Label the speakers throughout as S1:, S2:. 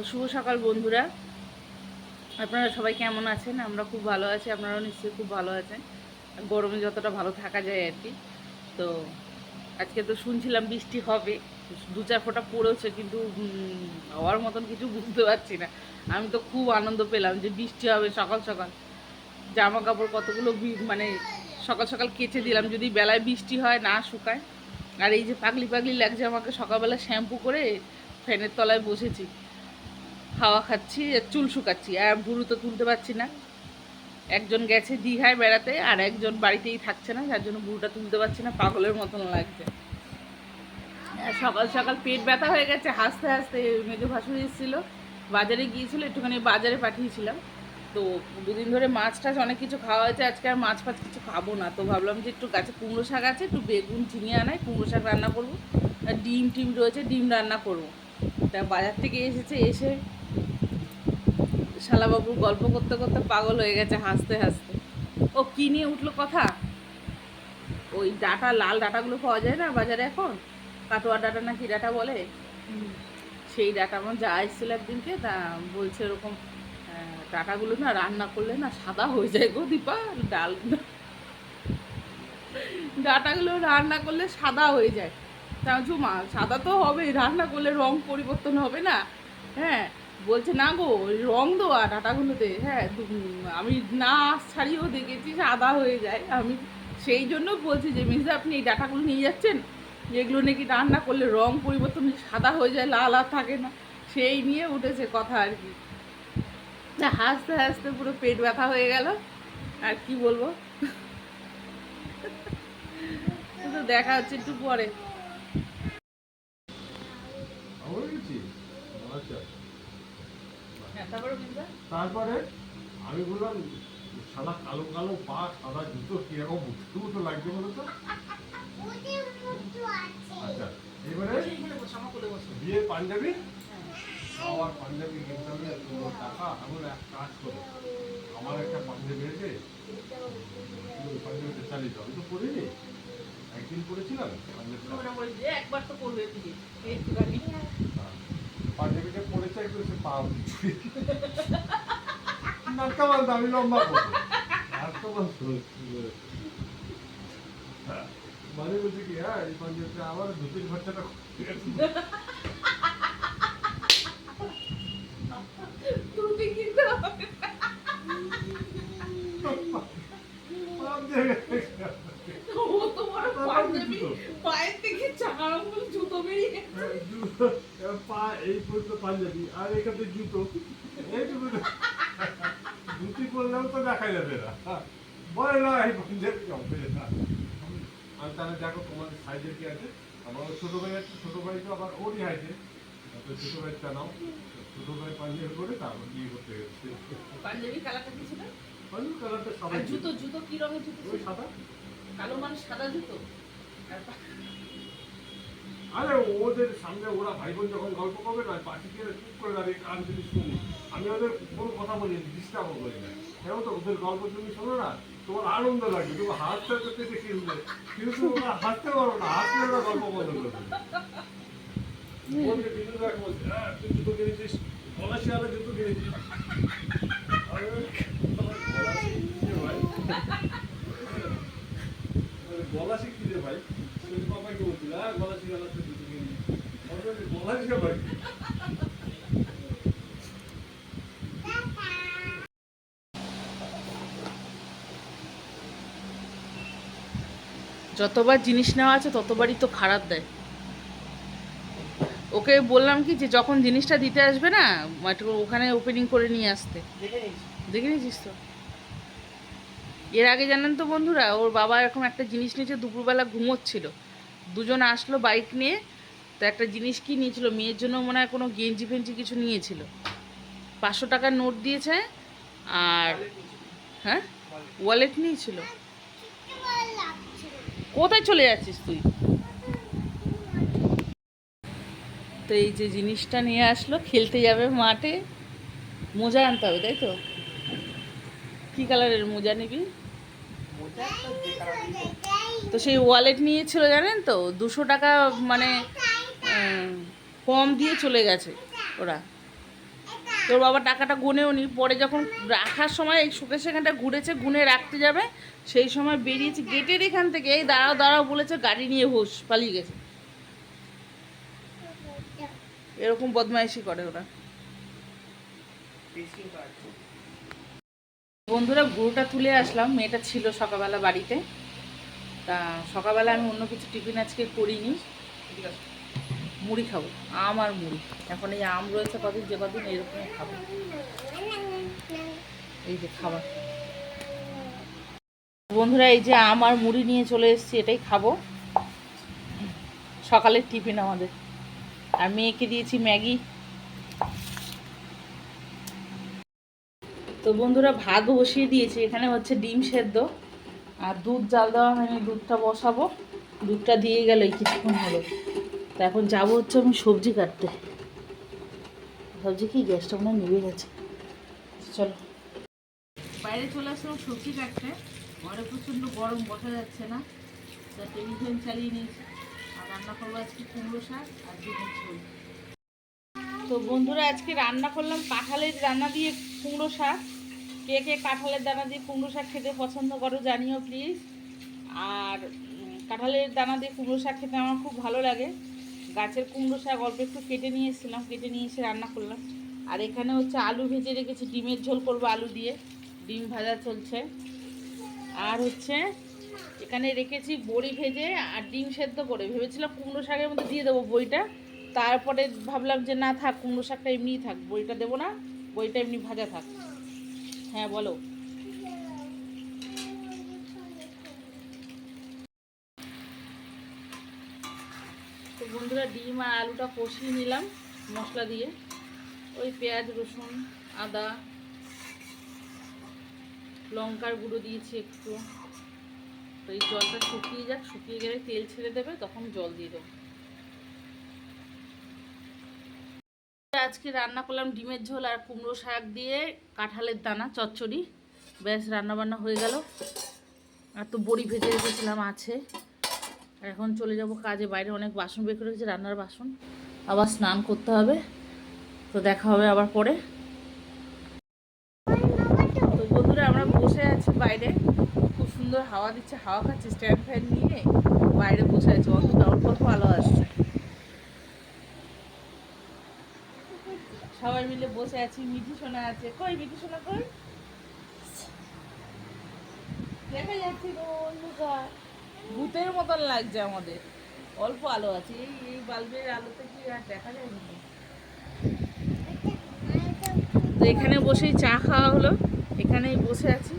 S1: তো শুভ সকাল বন্ধুরা। আপনারা সবাই কেমন আছেন? আমরা খুব ভালো আছি, আপনারাও নিশ্চয়ই খুব ভালো আছেন। গরমে যতটা ভালো থাকা যায় আর কি। তো আজকে তো শুনছিলাম বৃষ্টি হবে, দু চার ফোঁটা পড়েছে, কিন্তু হওয়ার মতন কিছু বুঝতে পারছি না। আমি তো খুব আনন্দ পেলাম যে বৃষ্টি হবে সকাল সকাল। জামা কাপড় কতগুলো মানে সকাল সকাল কেচে দিলাম, যদি বেলায় বৃষ্টি হয়, না শুকায়। আর এই যে পাগলি পাগলি লাগছে আমাকে সকালবেলা শ্যাম্পু করে ফ্যানের তলায় বসেছি। হাওয়া খাচ্ছি আর চুল শুকাচ্ছি, আর ভুরু তো তুলতে পারছি না। একজন গেছে দীঘায় বেড়াতে, আর একজন বাড়িতেই থাকছে না, যার জন্য ভুরুটা তুলতে পারছি না, পাগলের মতন লাগছে। সকাল সকাল পেট ব্যথা হয়ে গেছে, হাসতে হাসতে মেজো ভাসুরি এসেছিল, বাজারে গিয়েছিল, একটুখানি বাজারে পাঠিয়েছিলাম। তো দুদিন ধরে মাছ টাছ অনেক কিছু খাওয়া হয়েছে, আজকে আর মাছ ফাছ কিছু খাব না। তো ভাবলাম যে একটু গাছে কুমড়ো শাক আছে, একটু বেগুন চিনিয়ে আনায় কুমড়ো শাক রান্না করব। আর ডিম টিম রয়েছে, ডিম রান্না করব। তা বাজার থেকে এসেছে, এসে শালাবাবু গল্প করতে করতে পাগল হয়ে গেছে হাসতে হাসতে। ও কি নিয়ে উঠল কথা? ওই ডাটা লাল ডাটাগুলো পাওয়া যায় না বাজারে এখন? কাটোয়া ডাটা না কি ডাটা বলে? সেই ডাটা আমার যা এসেছিল একদিনকে তা বলছে এরকম আহ, ডাটাগুলো না রান্না করলে না সাদা হয়ে যায় গো দীপা ডাল ডাটাগুলো রান্না করলে সাদা হয়ে যায়। তা মা সাদা তো হবে রান্না করলে রং পরিবর্তন হবে না হ্যাঁ? বলছে, না গো রং দেওয়া ডাটাগুলোতে হ্যাঁ আমি না ছাড়িয়েও দেখেছি, সাদা হয়ে যায়। আমি সেই জন্য বলছি যে, মিসা, আপনি এই ডাটাগুলো নিয়ে যাচ্ছেন? যেগুলো নাকি রান্না করলে রং পরিবর্তন সাদা হয়ে যায়, লাল আর থাকে না। সেই নিয়ে উঠেছে কথা আর কি। হাসতে হাসতে পুরো পেট ব্যথা হয়ে গেল। আর কি বলব? তো দেখা হচ্ছে একটু পরে। তারপরে
S2: আমি বললাম সাদা কালো কালো পা সাদা জুতো কীরকম বুঝতে মতো লাগছে বলো তো? আচ্ছা এবারে বিয়ের পাঞ্জাবি আমার পাঞ্জাবি? কিনতে হবে টাকা আমার এক কাজ করো। আমার একটা পাঞ্জাবি আছে পাঞ্জাবিটা চালিয়ে দাও আমি তো পরিনি। একদিন পরেছিলাম পাঞ্জাবিটা।
S1: মনে একবার তো বিয়ে
S2: হ্যাঁ। পাঞ্জাবিটা নাটকা আমি লম্বা মানে বলছে কি হ্যাঁ এই পাঞ্জাবিটা আমার ধুতির খরচাটা
S1: পায়ের থেকে জুতো বেরিয়ে
S2: জুতো পা এই পর্যন্ত পাঞ্জাবি আর এখানে জুতো। এইটুকু ধুতি পরলেও তো দেখা যাবে না। বলে না এই পাঞ্জাবি হবে না। আমি তাহলে দেখো তোমার সাইজের কি আছে। আমার ছোট ভাই আছে ছোট ভাই তো আবার ওরই হাইটে তো ছোট ভাইটা নাও। ছোট ভাই পাঞ্জাবি করে তারপর বিয়ে করতে গেছে।
S1: পাঞ্জাবি কালারটা কি ছিল?
S2: পাঞ্জাবি কালারটা সবাই
S1: জুতো জুতো কি রঙের জুতো
S2: সাদা।
S1: কালো মানুষ সাদা জুতো? আর
S2: আরে ওদের সামনে ওরা ভাই বোন যখন গল্প করবে না পাশে গিয়ে চুপ করে দাঁড়িয়ে কান যদি শুনি আমি ওদের কোনো কথা বলি ডিস্টার্বও করি না। কেন তো, ওদের গল্প তুমি শোনো না? তোমার আনন্দ লাগে তুমি হাসতে করতে দেখি কিন্তু ওরা হাসতে পারো না, হাসলে ওরা গল্প বন্ধ করবে বলছে হ্যাঁ গলা শিখছে রে ভাই। পাপাকে বলছিল হ্যাঁ গলা শিখালে তুই জুতো কিনেছিস আমি বলছি, গলা শিখা ভাই
S1: যতবার জিনিস নেওয়া আছে ততবারই তো খারাপ দেয়। ওকে বললাম কি যে যখন জিনিসটা দিতে আসবে না একটু ওখানে ওপেনিং করে নিয়ে আসতে। দেখে নিয়েছিস তো? এর আগে জানেন তো বন্ধুরা ওর বাবা এরকম একটা জিনিস নিয়েছে দুপুরবেলা ঘুমোচ্ছিল। দুজন আসলো বাইক নিয়ে তো একটা জিনিস কি নিয়েছিল? মেয়ের জন্য মনে হয় কোনো গেঞ্জি ফেঞ্জি কিছু নিয়েছিল। পাঁচশো টাকার নোট দিয়েছে আর হ্যাঁ? ওয়ালেট নিয়েছিল। কোথায় চলে যাচ্ছিস তুই? তো এই যে জিনিসটা নিয়ে আসলো, খেলতে যাবে মাঠে। মোজা আনতে হবে, তাই তো? কি কালারের মোজা নিবি? তো সেই ওয়ালেট নিয়েছিল জানেন তো? দুশো টাকা মানে কম দিয়ে চলে গেছে ওরা। তোর বাবা টাকাটা গুনেও নি, পরে যখন রাখার সময় এই সুকেশ এখানটা ঘুরেছে, গুনে রাখতে যাবে, সেই সময় বেরিয়েছে গেটের এখান থেকে, এই দাঁড়াও দাঁড়াও বলেছে, গাড়ি নিয়ে হোস, পালিয়ে গেছে। এরকম বদমাইশি করে ওরা। বন্ধুরা, গরুটা তুলে আসলাম, মেয়েটা ছিল সকালবেলা বাড়িতে। তা সকালবেলা আমি অন্য কিছু টিফিন আজকে করিনি। মুড়ি খাব। আম আর মুড়ি। এখন এই আম রয়েছে কদিন, যে কদিন এরকমই খাব। এই যে খাবার। বন্ধুরা, এই যে আম আর মুড়ি নিয়ে চলে এসেছি, এটাই খাব। সকালের টিফিন আমাদের। আর মেয়েকে দিয়েছি ম্যাগি। তো বন্ধুরা, ভাত বসিয়ে দিয়েছি। এখানে হচ্ছে ডিম সেদ্ধ। আর দুধ, জাল দেওয়া হয়নি, দুধটা বসাবো। দুধটা দিয়ে গেল এই কিছুক্ষণ হলো। তো এখন যাব হচ্ছে আমি সবজি কাটতে। সবজি কি গ্যাসটা মনে নিভে গেছে। চলো। বাইরে চলে আসলাম সবজি কাটতে। ঘরে প্রচণ্ড গরম, বসা যাচ্ছে না। তা টেবিল ফ্যান চালিয়ে নিয়েছি। আর রান্না করব আজকে কুমড়ো শাক আর দুদিন ঝোল। তো বন্ধুরা, আজকে রান্না করলাম কাঁঠালের দানা দিয়ে কুমড়ো শাক। কে কে কাঁঠালের দানা দিয়ে কুমড়ো শাক খেতে পছন্দ করো জানিও প্লিজ। আর কাঁঠালের দানা দিয়ে কুমড়ো শাক খেতে আমার খুব ভালো লাগে। গাছের কুমড়ো শাক অল্প একটু কেটে নিয়ে এসেছিলাম, কেটে নিয়ে এসে রান্না করলাম। আর এখানে হচ্ছে আলু ভেজে রেখেছি, ডিমের ঝোল করব আলু দিয়ে। ডিম ভাজা চলছে। আর হচ্ছে এখানে রেখেছি বড়ি ভেজে আর ডিম সেদ্ধ করে ভেবেছিলাম কুমড়ো শাকের মধ্যে দিয়ে দেবো বইটা। তারপরে ভাবলাম যে না থাক, কুমড়ো শাকটা এমনিই থাক, বইটা দেবো না, বইটা এমনি ভাজা থাক। হ্যাঁ বলো। বন্ধুরা ডিম আর আলুটা কষিয়ে নিলাম মশলা দিয়ে। ওই পেঁয়াজ, রসুন, আদা, লঙ্কার গুঁড়ো দিয়েছি একটু। তো এই জলটা শুকিয়ে যাক, শুকিয়ে গেলে তেল ছেড়ে দেবে, তখন জল দিয়ে দেবো। আজকে রান্না করলাম ডিমের ঝোল আর কুমড়ো শাক দিয়ে কাঁঠালের দানা, চচ্চড়ি। ব্যাস রান্না বান্না হয়ে গেল। আর তো বড়ি ভেজে রেখেছিলাম আছে। আর এখন চলে যাব কাজে, বাইরে অনেক বাসন বের করে রান্নার বাসন। আবার স্নান করতে হবে, তো দেখা হবে আবার পরে। তো বন্ধুরা, আমরা বসে আছি বাইরে। খুব সুন্দর হাওয়া দিচ্ছে, হাওয়া খাচ্ছি, স্ট্যান্ড ফ্যান নিয়ে বাইরে বসে আছি অল্প অল্প অল্প আলো আসছে। সবাই মিলে বসে আছি, মিঠি সোনা আছে। কই মিঠি সোনা কই? দেখা যাচ্ছে অন্ধকার। ভূতের মতন লাগছে আমাদের। অল্প আলো আছে এই এই বাল্বের আলোতে কি আর দেখা যায় না তো এখানে বসেই চা খাওয়া হলো এখানেই বসে আছি।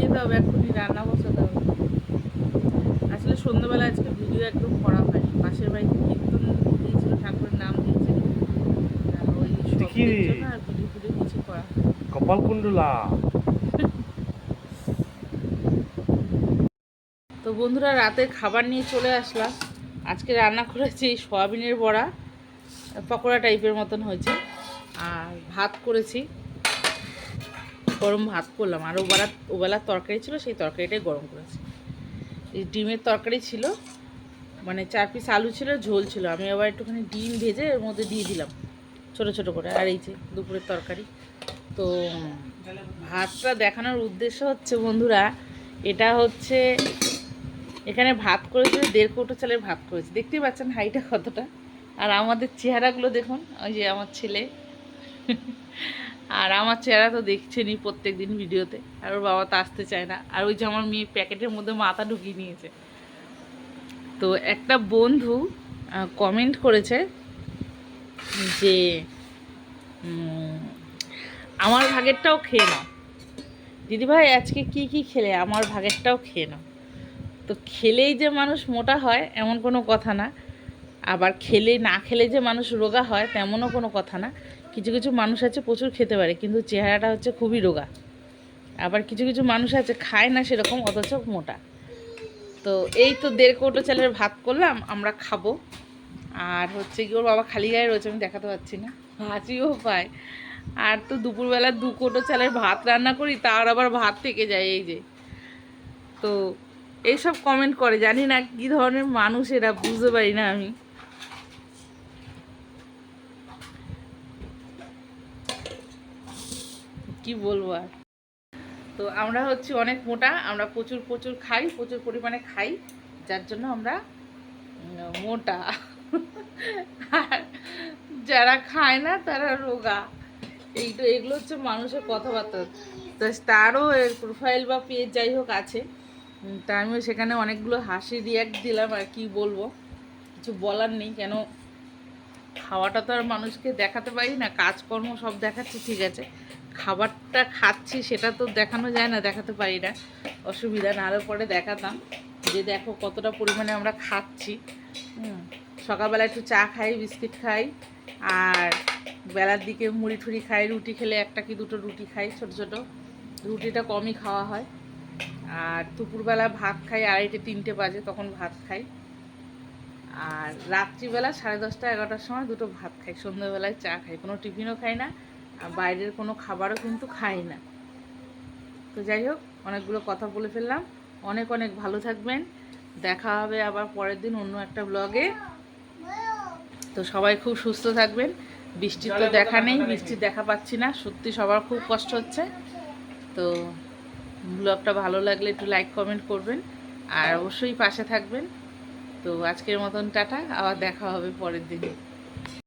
S1: যেতে হবে এক্ষুনি রান্না বসাতে হবে। আসলে সন্ধ্যাবেলা আজকে ভিডিও একদম করা হয়নি পাশের বাড়িতে কীর্তন দিয়েছিল ঠাকুরের নাম দিয়েছিল। ওই জন্য আর ভিডিও কিছু করা।
S2: কপাল কুণ্ডলা
S1: বন্ধুরা রাতের খাবার নিয়ে চলে আসলাম। আজকে রান্না করেছি সয়াবিনের বড়া, পকোড়া টাইপের মতন হয়েছে। আর ভাত করেছি। গরম ভাত করলাম। আর ওবেলা, ওবেলার তরকারি ছিল, সেই তরকারিটাই গরম করেছি। এই ডিমের তরকারি ছিল মানে চার পিস আলু ছিল, ঝোল ছিল। আমি আবার একটুখানি ডিম ভেজে এর মধ্যে দিয়ে দিলাম, ছোট ছোট করে। আর এই যে দুপুরের তরকারি। তো ভাতটা দেখানোর উদ্দেশ্য হচ্ছে বন্ধুরা, এটা হচ্ছে এখানে ভাত করেছে, দেড় কৌটো চালের ভাত করেছে। দেখতেই পাচ্ছেন হাইটা কতটা। আর আমাদের চেহারাগুলো দেখুন, ওই যে আমার ছেলে। আর আমার চেহারা তো দেখছেনই প্রত্যেক দিন ভিডিওতে। আর ওর বাবা তো আসতে চায় না। আর ওই যে আমার মেয়ে প্যাকেটের মধ্যে মাথা ঢুকিয়ে নিয়েছে। তো একটা বন্ধু কমেন্ট করেছে যে আমার ভাগেরটাও খেয়ে নাও। দিদিভাই, আজকে কি কি খেলে? আমার ভাগেরটাও খেয়ে নাও। তো খেলেই যে মানুষ মোটা হয় এমন কোনো কথা না। আবার খেলে না খেলে যে মানুষ রোগা হয় তেমনও কোনো কথা না। কিছু কিছু মানুষ আছে প্রচুর খেতে পারে, কিন্তু চেহারাটা হচ্ছে খুবই রোগা। আবার কিছু কিছু মানুষ আছে খায় না সেরকম, অথচ মোটা। তো এই তো দেড় কৌটো চালের ভাত করলাম, আমরা খাব। আর হচ্ছে কি, ওর বাবা খালি গায়ে রয়েছে, আমি দেখাতে পাচ্ছি না। হাঁচিও পায়। আর তো দুপুরবেলা দু কৌটো চালের ভাত রান্না করি, তার আবার ভাত থেকে যায় এই যে। তো এইসব কমেন্ট করে, জানি না কী ধরনের মানুষ এরা, বুঝতে পারি না আমি। কি বলব আর? তো আমরা হচ্ছে অনেক মোটা, আমরা প্রচুর প্রচুর খাই, প্রচুর পরিমাণে খাই, যার জন্য আমরা মোটা। আর যারা খায় না, তারা রোগা। এই তো, এগুলো হচ্ছে মানুষের কথাবার্তা। তো তারও প্রোফাইল বা পেজ যাই হোক আছে। তা আমিও সেখানে অনেকগুলো হাসি রিয়াক্ট দিলাম আর কি বলব। কিছু বলার নেই, কেন খাওয়াটা তো আর মানুষকে দেখাতে পারি না, কাজকর্ম সব দেখাচ্ছি, ঠিক আছে। খাবারটা খাচ্ছি, সেটা তো দেখানো যায় না, দেখাতে পারি না। অসুবিধা না আরও পরে দেখাতাম। যে দেখো কতটা পরিমাণে আমরা খাচ্ছি। সকালবেলা একটু চা খাই, বিস্কিট খাই, আর বেলার দিকে মুড়ি ঠুড়ি খাই, রুটি খেলে একটা কি দুটো রুটি খাই, ছোট ছোট। রুটিটা কমই খাওয়া হয়। আর দুপুরবেলা ভাত খাই আড়াইটে তিনটে বাজে তখন ভাত খাই। আর রাত্রিবেলা সাড়ে দশটা এগারোটার সময় দুটো ভাত খাই। সন্ধ্যাবেলায় চা খাই। কোনো টিফিনও খাই না আর বাইরের কোনো খাবারও কিন্তু খাই না। তো যাই হোক অনেকগুলো কথা বলে ফেললাম। অনেক অনেক ভালো থাকবেন। দেখা হবে আবার পরের দিন অন্য একটা ব্লগে তো সবাই খুব সুস্থ থাকবেন। বৃষ্টির তো দেখা নেই বৃষ্টির দেখা পাচ্ছি না। সত্যি সবার খুব কষ্ট হচ্ছে। তো ব্লগটা ভালো লাগলে একটু লাইক কমেন্ট করবেন। আর অবশ্যই পাশে থাকবেন। তো আজকের মতন টাটা, আবার দেখা হবে পরের দিন।